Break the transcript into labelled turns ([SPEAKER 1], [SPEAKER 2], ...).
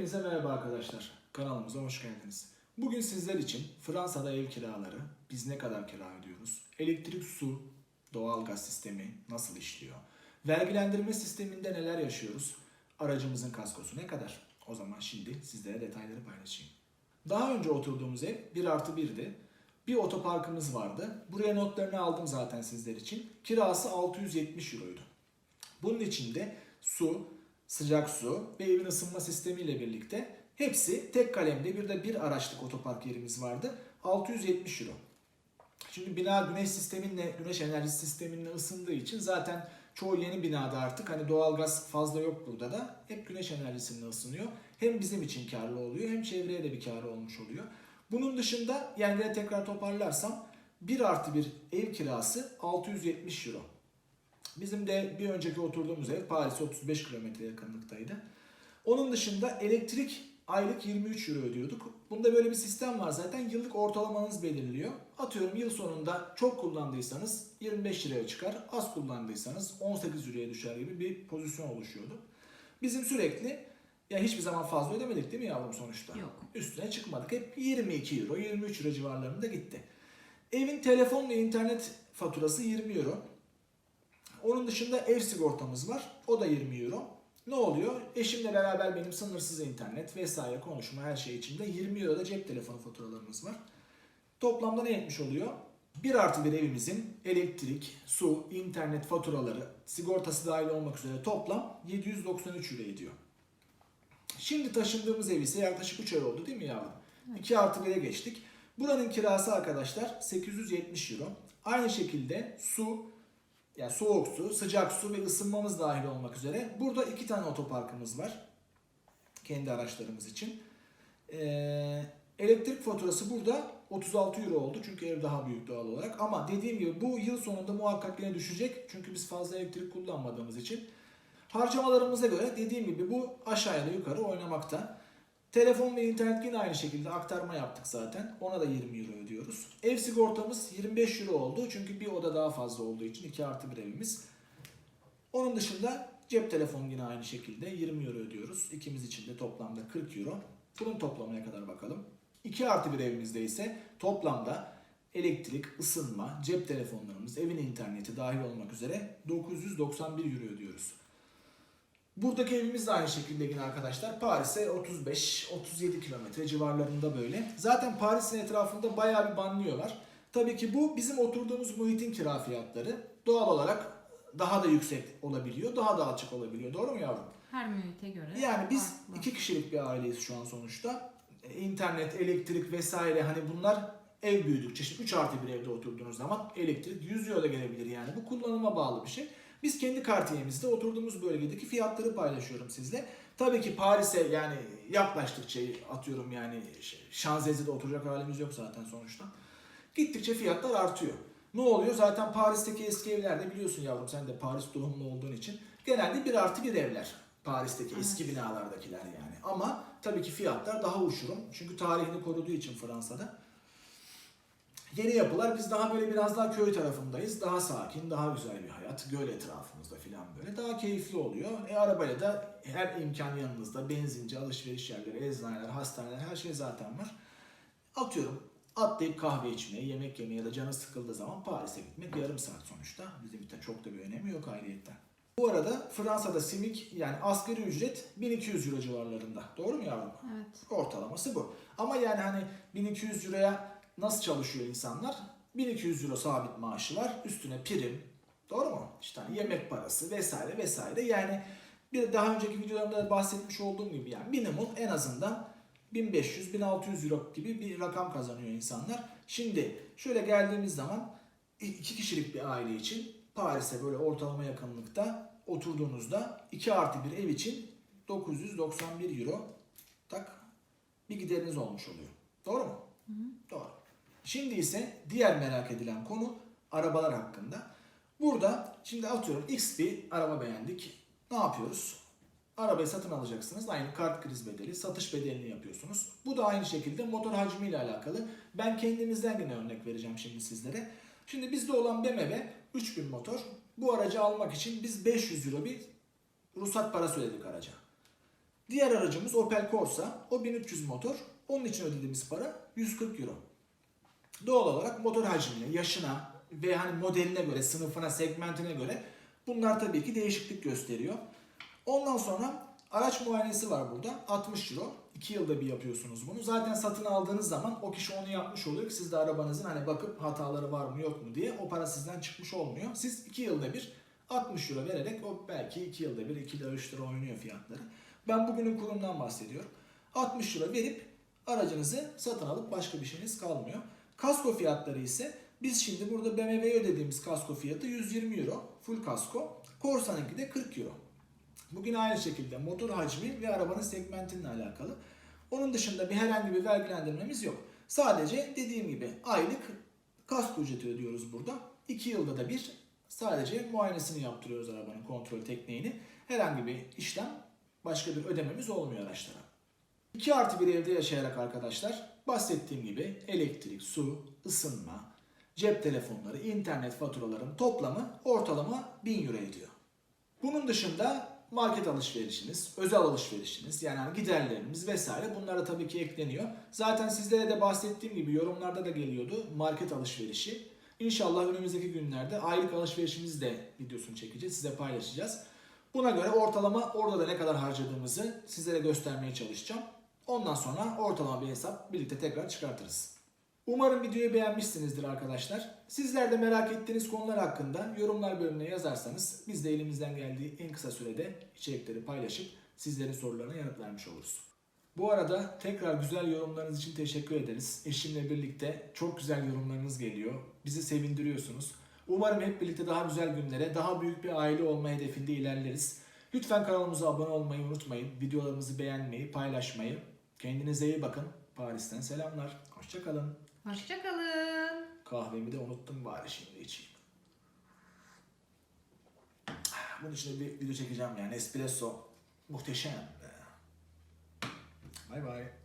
[SPEAKER 1] Hepinize merhaba arkadaşlar. Kanalımıza hoş geldiniz. Bugün sizler için Fransa'da ev kiraları, biz ne kadar kira ödüyoruz, elektrik, su, doğalgaz sistemi nasıl işliyor, vergilendirme sisteminde neler yaşıyoruz, aracımızın kaskosu ne kadar? O zaman şimdi sizlere detayları paylaşayım. Daha önce oturduğumuz ev 1 artı 1'di. Bir otoparkımız vardı. Buraya notlarını aldım zaten sizler için. Kirası 670 euroydu. Bunun içinde su, sıcak su ve evin ısınma sistemiyle birlikte hepsi tek kalemde bir de bir araçlık otopark yerimiz vardı. 670 euro. Şimdi bina güneş sisteminle, güneş enerji sisteminle ısındığı için zaten çoğu yeni binada artık hani doğalgaz fazla yok burada da. Hep güneş enerjisiyle ısınıyor. Hem bizim için karlı oluyor hem çevreye de bir karı olmuş oluyor. Bunun dışında yani tekrar toparlarsam 1 artı bir ev kirası 670 euro. Bizim de bir önceki oturduğumuz ev Paris'e 35 kilometre yakınlıktaydı. Onun dışında elektrik aylık 23 euro ödüyorduk. Bunda böyle bir sistem var zaten. Yıllık ortalamanız belirliyor. Atıyorum yıl sonunda çok kullandıysanız 25 liraya çıkar. Az kullandıysanız 18 liraya düşer gibi bir pozisyon oluşuyordu. Bizim sürekli ya hiçbir zaman fazla ödemedik değil mi yavrum sonuçta?
[SPEAKER 2] Yok.
[SPEAKER 1] Üstüne çıkmadık. Hep 22 euro, 23 euro civarlarında gitti. Evin telefon ve internet faturası 20 euro. Onun dışında ev sigortamız var. O da 20 euro. Ne oluyor? Eşimle beraber benim sınırsız internet vesaire konuşma her şey içinde 20 euro da cep telefonu faturalarımız var. Toplamda ne etmiş oluyor? 1 artı bir evimizin elektrik, su, internet faturaları, sigortası dahil olmak üzere toplam 793 euro ediyor. Şimdi taşındığımız ev ise yaklaşık 3 ay oldu değil mi yavrum? 2 artı 1'e geçtik. Buranın kirası arkadaşlar 870 euro. Aynı şekilde su, yani soğuk su, sıcak su ve ısınmamız dahil olmak üzere. Burada iki tane otoparkımız var. Kendi araçlarımız için. Ee, elektrik faturası burada 36 euro oldu. Çünkü ev daha büyük doğal olarak. Ama dediğim gibi bu yıl sonunda muhakkak yine düşecek. Çünkü biz fazla elektrik kullanmadığımız için. Harcamalarımıza göre dediğim gibi bu aşağıya da yukarı oynamakta. Telefon ve internet yine aynı şekilde aktarma yaptık zaten. Ona da 20 euro ödüyoruz. Ev sigortamız 25 euro oldu. Çünkü bir oda daha fazla olduğu için 2 artı bir evimiz. Onun dışında cep telefonu yine aynı şekilde 20 euro ödüyoruz. İkimiz için de toplamda 40 euro. Bunun toplamına kadar bakalım. 2 artı bir evimizde ise toplamda elektrik, ısınma, cep telefonlarımız, evin interneti dahil olmak üzere 991 euro ödüyoruz. Buradaki evimiz de aynı şekilde yine arkadaşlar. Paris'e 35-37 kilometre civarlarında böyle. Zaten Paris'in etrafında bayağı bir banlıyorlar. Tabii ki bu bizim oturduğumuz muhitin kira fiyatları. Doğal olarak daha da yüksek olabiliyor, daha da açık olabiliyor. Doğru mu yavrum?
[SPEAKER 2] Her münite göre.
[SPEAKER 1] Yani biz
[SPEAKER 2] farklı.
[SPEAKER 1] iki kişilik bir aileyiz şu an sonuçta. İnternet, elektrik vesaire hani bunlar ev büyüdükçe şimdi 3 artı bir evde oturduğunuz zaman elektrik 100 euro da gelebilir yani. Bu kullanıma bağlı bir şey. Biz kendi kartiyemizde oturduğumuz bölgedeki fiyatları paylaşıyorum sizle. Tabii ki Paris'e yani yaklaştıkça atıyorum yani Şanzelize'de oturacak halimiz yok zaten sonuçta. Gittikçe fiyatlar artıyor. Ne oluyor? Zaten Paris'teki eski evlerde biliyorsun yavrum sen de Paris doğumlu olduğun için genelde bir artı bir evler. Paris'teki eski binalardakiler yani. Ama tabii ki fiyatlar daha uçurum. Çünkü tarihini koruduğu için Fransa'da. Yeni yapılar biz daha böyle biraz daha köy tarafındayız. Daha sakin, daha güzel bir hayat. Göl etrafımızda falan böyle. Daha keyifli oluyor. E arabayla da her imkan yanınızda. Benzinci, alışveriş yerleri, eczaneler, hastaneler her şey zaten var. Atıyorum atlayıp kahve içmeye, yemek yemeye ya da canı sıkıldığı zaman Paris'e gitmek yarım saat sonuçta. Bizim için çok da bir önemi yok ayrıyetten. Bu arada Fransa'da simik yani asgari ücret 1200 euro civarlarında. Doğru mu yavrum?
[SPEAKER 2] Evet.
[SPEAKER 1] Ortalaması bu. Ama yani hani 1200 euroya nasıl çalışıyor insanlar? 1200 euro sabit maaşı var. Üstüne prim. Doğru mu? İşte hani yemek parası vesaire vesaire. Yani bir daha önceki videolarımda da bahsetmiş olduğum gibi yani minimum en azından 1500-1600 euro gibi bir rakam kazanıyor insanlar. Şimdi şöyle geldiğimiz zaman iki kişilik bir aile için Paris'e böyle ortalama yakınlıkta oturduğunuzda 2 artı bir ev için 991 euro tak bir gideriniz olmuş oluyor. Doğru mu? Doğru. Şimdi ise diğer merak edilen konu arabalar hakkında. Burada şimdi atıyorum X bir araba beğendik. Ne yapıyoruz? Arabayı satın alacaksınız. Aynı kart kriz bedeli, satış bedelini yapıyorsunuz. Bu da aynı şekilde motor hacmiyle alakalı. Ben kendimizden yine örnek vereceğim şimdi sizlere. Şimdi bizde olan BMW 3000 motor. Bu aracı almak için biz 500 euro bir ruhsat parası ödedik araca. Diğer aracımız Opel Corsa. O 1300 motor. Onun için ödediğimiz para 140 euro. Doğal olarak motor hacmine, yaşına ve hani modeline göre, sınıfına, segmentine göre bunlar tabii ki değişiklik gösteriyor. Ondan sonra araç muayenesi var burada. 60 euro. 2 yılda bir yapıyorsunuz bunu. Zaten satın aldığınız zaman o kişi onu yapmış oluyor ki siz de arabanızın hani bakıp hataları var mı yok mu diye o para sizden çıkmış olmuyor. Siz 2 yılda bir 60 euro vererek o belki 2 yılda bir 2 lira 3 lira oynuyor fiyatları. Ben bugünün kurundan bahsediyorum. 60 euro verip aracınızı satın alıp başka bir şeyiniz kalmıyor. Kasko fiyatları ise biz şimdi burada BMW'ye ödediğimiz kasko fiyatı 120 euro full kasko. Corsa'nınki de 40 euro. Bugün aynı şekilde motor hacmi ve arabanın segmentinle alakalı. Onun dışında bir herhangi bir vergilendirmemiz yok. Sadece dediğim gibi aylık kasko ücreti ödüyoruz burada. 2 yılda da bir sadece muayenesini yaptırıyoruz arabanın kontrol tekniğini. Herhangi bir işlem başka bir ödememiz olmuyor araçlara. 2 artı bir evde yaşayarak arkadaşlar bahsettiğim gibi elektrik, su, ısınma, cep telefonları, internet faturaların toplamı ortalama 1000 euro ediyor. Bunun dışında market alışverişiniz, özel alışverişiniz yani hani giderlerimiz vesaire bunlara tabii ki ekleniyor. Zaten sizlere de bahsettiğim gibi yorumlarda da geliyordu market alışverişi. İnşallah önümüzdeki günlerde aylık alışverişimizi de videosunu çekeceğiz, size paylaşacağız. Buna göre ortalama orada da ne kadar harcadığımızı sizlere göstermeye çalışacağım. Ondan sonra ortalama bir hesap birlikte tekrar çıkartırız. Umarım videoyu beğenmişsinizdir arkadaşlar. Sizler de merak ettiğiniz konular hakkında yorumlar bölümüne yazarsanız biz de elimizden geldiği en kısa sürede içerikleri paylaşıp sizlerin sorularına yanıt vermiş oluruz. Bu arada tekrar güzel yorumlarınız için teşekkür ederiz. Eşimle birlikte çok güzel yorumlarınız geliyor. Bizi sevindiriyorsunuz. Umarım hep birlikte daha güzel günlere, daha büyük bir aile olma hedefinde ilerleriz. Lütfen kanalımıza abone olmayı unutmayın. Videolarımızı beğenmeyi, paylaşmayı. Kendinize iyi bakın. Paris'ten selamlar. Hoşçakalın.
[SPEAKER 2] Hoşçakalın.
[SPEAKER 1] Kahvemi de unuttum bari şimdi içeyim. Bunun için bir video çekeceğim yani espresso. Muhteşem. Bay bay.